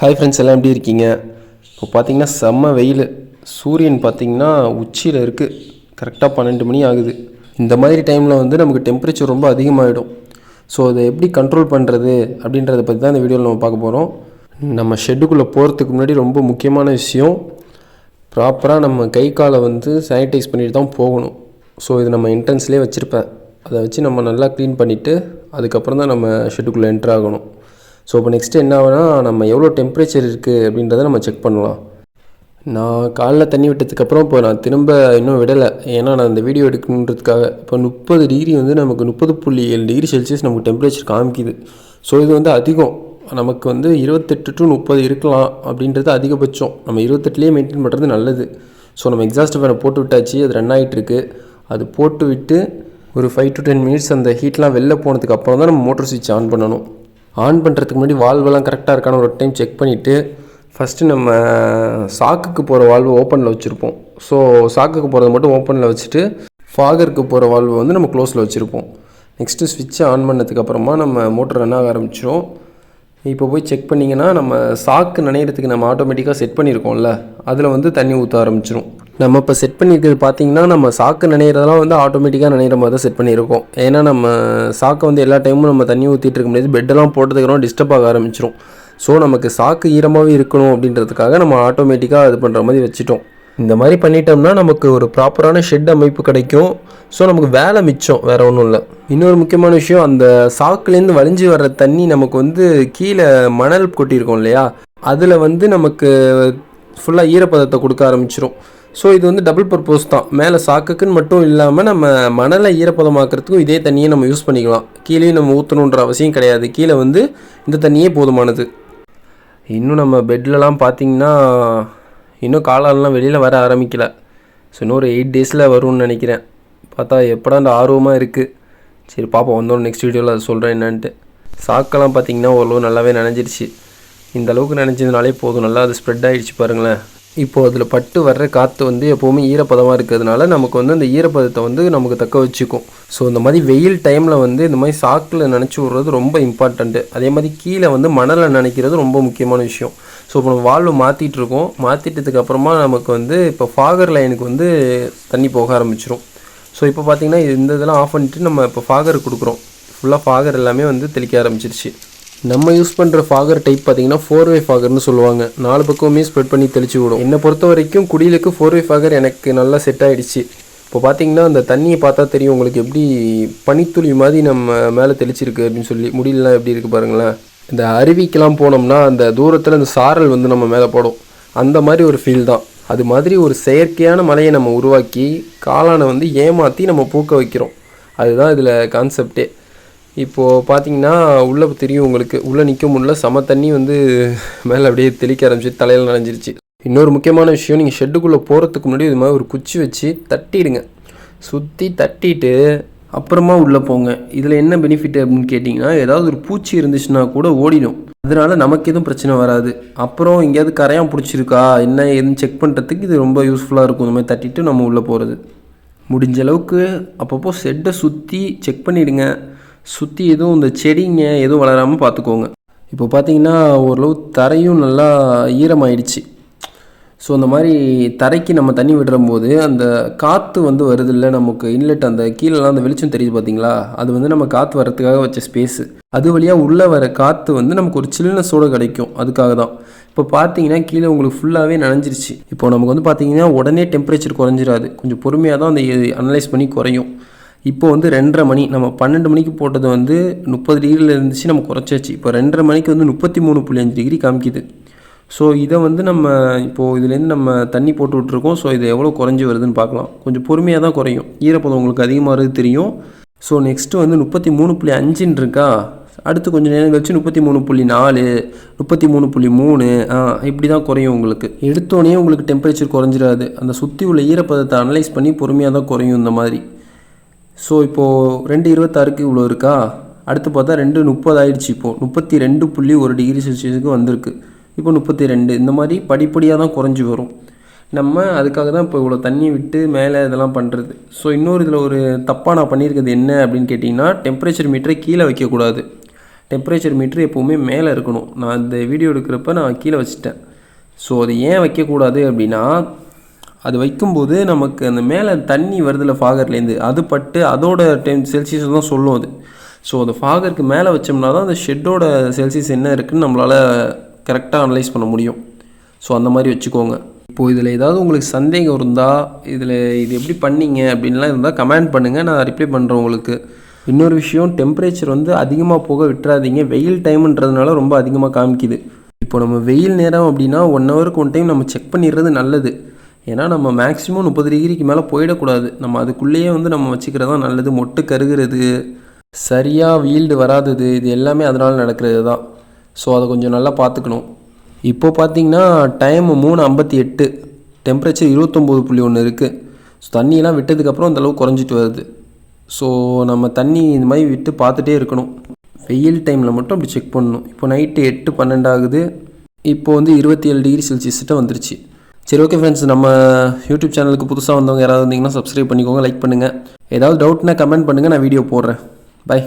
Hi friends எல்லாம் எப்படி இருக்கீங்க? இப்போ பார்த்தீங்கன்னா செம்ம வெயில். சூரியன் பார்த்தீங்கன்னா உச்சியில் இருக்குது கரெக்டாக பன்னெண்டு மணி ஆகுது. இந்த மாதிரி டைமில் வந்து நமக்கு டெம்பரேச்சர் ரொம்ப அதிகமாகிடும் ஸோ அதை எப்படி கண்ட்ரோல் பண்ணுறது அப்படின்றத பற்றி தான் இந்த வீடியோவில் நம்ம பார்க்க போகிறோம் நம்ம ஷெட்டுக்குள்ளே போகிறதுக்கு முன்னாடி ரொம்ப முக்கியமான விஷயம் ப்ராப்பராக நம்ம கை காலை வந்து சானிடைஸ் பண்ணிட்டு தான் போகணும். ஸோ இது நம்ம என்ட்ரன்ஸ்லேயே வச்சுருப்பேன். அதை வச்சு நம்ம நல்லா க்ளீன் பண்ணிவிட்டு அதுக்கப்புறம் தான் நம்ம ஷெட்டுக்குள்ளே என்ட்ரு ஆகணும். ஸோ இப்போ நெக்ஸ்ட்டு என்ன ஆகுனா நம்ம எவ்வளோ டெம்ப்ரேச்சர் இருக்குது அப்படின்றத நம்ம செக் பண்ணலாம். நான் காலைல தண்ணி விட்டதுக்கப்புறம் இப்போ நான் திரும்ப இன்னும் விடலை. ஏன்னா நான் இந்த வீடியோ எடுக்கணுன்றதுக்காக இப்போ முப்பது டிகிரி வந்து நமக்கு முப்பது புள்ளி ஏழு டிகிரி செல்சியஸ் நமக்கு டெம்பரேச்சர் காமிக்குது. ஸோ இது வந்து அதிகம். நமக்கு வந்து இருபத்தெட்டு டு முப்பது இருக்கலாம் அப்படின்றது அதிகபட்சம். நம்ம இருபத்தெட்டுலேயே மெயின்டைன் பண்ணுறது நல்லது. ஸோ நம்ம எக்ஸாஸ்ட் ஃபேனை போட்டு விட்டாச்சு அது ரன் ஆகிட்டுருக்கு அது போட்டு விட்டு ஒரு ஃபைவ் டு டென் மினிட்ஸ் அந்த ஹீட்லாம் வெளில போனதுக்கு அப்புறம் தான் நம்ம மோட்டர் சுவிட்ச் ஆன் பண்ணணும். ஆன் பண்ணுறதுக்கு முன்னாடி வால்வெல்லாம் கரெக்டாக இருக்கான்னு ஒரு டைம் செக் பண்ணிவிட்டு ஃபஸ்ட்டு நம்ம சாக்குக்கு போகிற வால்வு ஓப்பனில் வச்சுருப்போம். ஸோ சாக்குக்கு போகிறத மட்டும் ஓப்பனில் வச்சுட்டு ஃபாகருக்கு போகிற வால்வு வந்து நம்ம க்ளோஸில் வச்சுருப்போம். நெக்ஸ்ட்டு ஸ்விட்சை ஆன் பண்ணதுக்கப்புறமா நம்ம மோட்டர் ரன் ஆக ஆரம்பிச்சிடும் இப்போ போய் செக் பண்ணிங்கன்னா நம்ம சாக்கு நனையிறதுக்கு நம்ம ஆட்டோமேட்டிக்காக செட் பண்ணியிருக்கோம்ல அதில் வந்து தண்ணி ஊற்ற ஆரம்பிச்சிரும். நம்ம இப்போ செட் பண்ணியிருக்கிறது பார்த்தீங்கன்னா நம்ம சாக்கு நினைக்கிறதெல்லாம் வந்து ஆட்டோமேட்டிக்காக நனைகிற மாதிரி தான் செட் பண்ணியிருக்கோம். ஏன்னா நம்ம சாக்கை வந்து எல்லா டைமும் நம்ம தண்ணி ஊற்றிட்டு இருக்க முடியாது. பெட்டெல்லாம் போட்டதுக்கப்புறம் டிஸ்டர்ப் ஆக ஆரம்பிச்சிரும். ஸோ நமக்கு சாக்கு ஈரமாகவே இருக்கணும் அப்படின்றதுக்காக நம்ம ஆட்டோமேட்டிக்காக இது பண்ணுற மாதிரி வச்சுட்டோம். இந்த மாதிரி பண்ணிட்டோம்னா நமக்கு ஒரு ப்ராப்பரான ஷெட் அமைப்பு கிடைக்கும். ஸோ நமக்கு வேலை மிச்சம். வேறு ஒன்றும் இல்லை. இன்னொரு முக்கியமான விஷயம் அந்த சாக்குலேருந்து வலிஞ்சு வர்ற தண்ணி நமக்கு வந்து கீழே மணல் கொட்டியிருக்கோம் இல்லையா? அதில் வந்து நமக்கு ஃபுல்லாக ஈரப்பதத்தை கொடுக்க ஆரம்பிச்சிரும். ஸோ இது வந்து டபுள் பர்பஸ் தான். மேலே சாக்குக்குன்னு மட்டும் இல்லாமல் நம்ம மணலை ஈரப்பதமாக்கிறதுக்கும் இதே தண்ணியை நம்ம யூஸ் பண்ணிக்கலாம். கீழே நம்ம ஊற்றணுன்ற அவசியம் கிடையாது. கீழே வந்து இந்த தண்ணியே போதுமானது. இன்னும் நம்ம பெட்லலாம் பார்த்தீங்கன்னா இன்னும் காலாலெலாம் வெளியில் வர ஆரம்பிக்கல. ஸோ இன்னொரு எயிட் டேஸில் வரும்னு நினைக்கிறேன். பார்த்தா எப்படா அந்த ஆர்வமாக இருக்குது சரி பார்ப்போம் வந்தோம் நெக்ஸ்ட் வீடியோவில் அதை சொல்கிறேன் என்னன்ட்டு. சாக்கெல்லாம் பார்த்தீங்கன்னா ஓரளவு நல்லாவே நினைஞ்சிருச்சு. இந்த அளவுக்கு நனைஞ்சதுனாலே போதும். நல்லா அது ஸ்ப்ரெட் ஆகிடுச்சு பாருங்களேன். இப்போது அதில் பட்டு வர்ற காற்று வந்து எப்போவுமே ஈரப்பதமாக இருக்கிறதுனால நமக்கு வந்து அந்த ஈரப்பதத்தை வந்து நமக்கு தக்க வச்சுக்கும். ஸோ இந்த மாதிரி வெயில் டைமில் வந்து இந்த மாதிரி சாக்கில் நினச்சி விட்றது ரொம்ப இம்பார்ட்டண்ட்டு அதே மாதிரி கீழே வந்து மணலை நினைக்கிறது ரொம்ப முக்கியமான விஷயம். ஸோ இப்போ நம்ம வால்வு மாற்றிட்டு இருக்கோம். நமக்கு வந்து இப்போ ஃபாகர் லைனுக்கு வந்து தண்ணி போக ஆரம்பிச்சிடும் ஸோ இப்போ பார்த்திங்கன்னா இந்த இதெல்லாம் ஆஃப் பண்ணிட்டு நம்ம இப்போ ஃபாகர் கொடுக்குறோம். ஃபுல்லாக ஃபாகர் எல்லாமே வந்து தெளிக்க ஆரம்பிச்சிருச்சு. நம்ம யூஸ் பண்ணுற ஃபாகர் டைப் பார்த்தீங்கன்னா ஃபோர் வே ஃபாகர்னு சொல்லுவாங்க. நாலு பக்கமுமே ஸ்ப்ரெட் பண்ணி தெளிச்சு விடும். என்னை பொறுத்த வரைக்கும் குடியிலுக்கு ஃபோர் வே ஃபாகர் எனக்கு நல்லா செட் ஆகிடுச்சு இப்போ பார்த்தீங்கன்னா அந்த தண்ணியை பார்த்தா தெரியும் உங்களுக்கு எப்படி பனித்துளி மாதிரி நம்ம மேலே தெளிச்சிருக்கு அப்படின்னு சொல்லி. முடியலாம் எப்படி இருக்குது பாருங்களேன். இந்த அருவிக்கெலாம் போனோம்னா அந்த தூரத்தில் அந்த சாரல் வந்து நம்ம மேலே போடும். அந்த மாதிரி ஒரு ஃபீல் தான். அது மாதிரி ஒரு செயற்கையான மலையை நம்ம உருவாக்கி காளானை வந்து ஏமாற்றி நம்ம பூக்க வைக்கிறோம். அதுதான் இதில் கான்செப்டே இப்போது பார்த்தீங்கன்னா உள்ளே தெரியும் உங்களுக்கு. உள்ளே நிற்க முடியல. செம தண்ணி வந்து மேலே அப்படியே தெளிக்க ஆரம்பிச்சு தலையில் நனைஞ்சிருச்சு. இன்னொரு முக்கியமான விஷயம் நீங்கள் ஷெட்டுக்குள்ளே போகிறதுக்கு முன்னாடி இது மாதிரி ஒரு குச்சி வச்சு தட்டிடுங்க. சுற்றி தட்டிட்டு அப்புறமா உள்ளே போங்க. இதில் என்ன பெனிஃபிட் அப்படின்னு கேட்டிங்கன்னா ஏதாவது ஒரு பூச்சி இருந்துச்சுன்னா கூட ஓடிடும். அதனால நமக்கு எதுவும் பிரச்சனை வராது. அப்புறம் எங்கேயாவது கரையான் பிடிச்சிருக்கா என்ன ஏதுன்னு செக் பண்ணுறதுக்கு இது ரொம்ப யூஸ்ஃபுல்லாக இருக்கும். இந்த மாதிரி தட்டிட்டு நம்ம உள்ளே போகிறது முடிஞ்ச அளவுக்கு அப்பப்போ ஷெட்டை சுற்றி செக் பண்ணிவிடுங்க சுற்றி எதுவும் இந்த செடிங்க எதுவும் வளராமல் பார்த்துக்கோங்க இப்போ பார்த்தீங்கன்னா ஓரளவு தரையும் நல்லா ஈரமாயிடுச்சு. ஸோ அந்த மாதிரி தரைக்கு நம்ம தண்ணி விடுறம்போது அந்த காற்று வந்து வருது இல்லை நமக்கு. இன்லெட் அந்த கீழெலாம் அந்த வெளிச்சம் தெரியுது பார்த்தீங்களா அது வந்து நம்ம காற்று வரத்துக்காக வச்ச ஸ்பேஸு அது வழியாக உள்ளே வர காற்று வந்து நமக்கு ஒரு சில்னஸோடு கிடைக்கும். அதுக்காக தான். இப்போ பார்த்தீங்கன்னா கீழே உங்களுக்கு ஃபுல்லாகவே நனைஞ்சிருச்சு. இப்போ நமக்கு வந்து பார்த்தீங்கன்னா உடனே டெம்பரேச்சர் குறைஞ்சிராது. கொஞ்சம் பொறுமையாக தான் அந்த அனலைஸ் பண்ணி குறையும். இப்போ வந்து ரெண்டரை மணி நம்ம பன்னெண்டு மணிக்கு போட்டது வந்து முப்பது டிகிரியில் இருந்துச்சு நம்ம குறைச்சாச்சு. இப்போ ரெண்டரை மணிக்கு வந்து முப்பத்தி மூணு புள்ளி அஞ்சு டிகிரி காமிக்குது. ஸோ இதை வந்து நம்ம இப்போது இதுலேருந்து நம்ம தண்ணி போட்டு விட்ருக்கோம் ஸோ இது எவ்வளோ குறைஞ்சி வருதுன்னு பார்க்கலாம். கொஞ்சம் பொறுமையாக தான் குறையும். ஈரப்பதம் உங்களுக்கு அதிகமாகிறது தெரியும். ஸோ நெக்ஸ்ட்டு வந்து முப்பத்தி மூணு புள்ளி அஞ்சுன்னு இருக்கா? அடுத்து கொஞ்சம் நேரம் கழிச்சு முப்பத்தி மூணு புள்ளி நாலு முப்பத்தி மூணு புள்ளி மூணு இப்படி தான் குறையும் உங்களுக்கு. எடுத்தோடனே உங்களுக்கு டெம்பரேச்சர் குறைஞ்சிடாது அந்த சுற்றி உள்ள ஈரப்பதத்தை அனலைஸ் பண்ணி பொறுமையாக தான் குறையும் இந்த மாதிரி. ஸோ இப்போது ரெண்டு இருபத்தாறுக்கு இவ்வளோ இருக்கா? அடுத்து பார்த்தா ரெண்டு முப்பது ஆயிடுச்சு இப்போது முப்பத்தி ரெண்டு புள்ளி ஒரு டிகிரி செல்சியஸுக்கு வந்திருக்கு. இப்போ முப்பத்தி ரெண்டு இந்த மாதிரி படிப்படியாக தான் குறைஞ்சி வரும். நம்ம அதுக்காக தான் இப்போ இவ்வளோ தண்ணி விட்டு மேலே இதெல்லாம் பண்ணுறது ஸோ இன்னொரு இதில் ஒரு தப்பாக நான் பண்ணியிருக்கிறது என்ன அப்படின்னு கேட்டிங்கன்னா டெம்பரேச்சர் மீட்டரை கீழே வைக்கக்கூடாது. டெம்பரேச்சர் மீட்ரு எப்போவுமே மேலே இருக்கணும். நான் இந்த வீடியோ எடுக்கிறப்ப நான் கீழே வச்சுட்டேன். ஸோ அது ஏன் வைக்கக்கூடாது அப்படின்னா அது வைக்கும்போது நமக்கு அந்த மேலே தண்ணி வருதுல ஃபாகர்லேருந்து அது பட்டு அதோட டெம் செல்சியஸ் தான் சொல்லும் அது. ஸோ அந்த ஃபாகருக்கு மேலே வச்சோம்னா தான் அந்த ஷெட்டோட செல்சியஸ் என்ன இருக்குதுன்னு நம்மளால் கரெக்டாக அனலைஸ் பண்ண முடியும். ஸோ அந்த மாதிரி வச்சுக்கோங்க. இப்போது இதில் ஏதாவது உங்களுக்கு சந்தேகம் இருந்தால் இதில் இது எப்படி பண்ணீங்க அப்படின்லாம் இருந்தால் கமெண்ட் பண்ணுங்கள் நான் ரிப்ளை பண்ணுறேன் உங்களுக்கு. இன்னொரு விஷயம் டெம்பரேச்சர் வந்து அதிகமாக போக விட்டுறாதீங்க. வெயில் டைம்ன்றதுனால ரொம்ப அதிகமாக காமிக்குது. இப்போ நம்ம வெயில் நேரம் அப்படின்னா ஒன் ஹவருக்கு ஒன் டைம் நம்ம செக் பண்ணிடுறது நல்லது. ஏன்னா நம்ம மேக்ஸிமம் முப்பது டிகிரிக்கு மேலே போயிடக்கூடாது. நம்ம அதுக்குள்ளேயே வந்து நம்ம வச்சுக்கிறது தான் நல்லது. மொட்டு கருகிறது சரியாக வீல்டு வராதது இது எல்லாமே அதனால் நடக்கிறது தான் ஸோ அதை கொஞ்சம் நல்லா பார்த்துக்கணும். இப்போ பார்த்தீங்கன்னா டைம் மூணு ஐம்பத்தி எட்டு. டெம்பரேச்சர் இருபத்தொம்போது புள்ளி ஒன்று இருக்குது ஸோ தண்ணியெல்லாம் விட்டதுக்கப்புறம் அந்தளவு குறைஞ்சிட்டு வருது. ஸோ நம்ம தண்ணி இந்த மாதிரி விட்டு பார்த்துட்டே இருக்கணும். வெயில் டைமில் மட்டும் அப்படி செக் பண்ணணும். இப்போ நைட்டு எட்டு பன்னெண்டு ஆகுது. இப்போ வந்து இருபத்தி ஏழு டிகிரி செல்சியஸ்கிட்ட வந்துருச்சு. சரி ஓகே ஃப்ரெண்ட்ஸ் நம்ம யூடியூப் சேனலுக்கு புதுசாக வந்தவங்க யாராவது வந்தீங்கன்னா சப்ஸ்கிரைப் பண்ணிக்கோங்க லைக் பண்ணுங்கள் ஏதாவது டவுட்னா கமெண்ட் பண்ணுங்கள் நான் வீடியோ போடுறேன். பை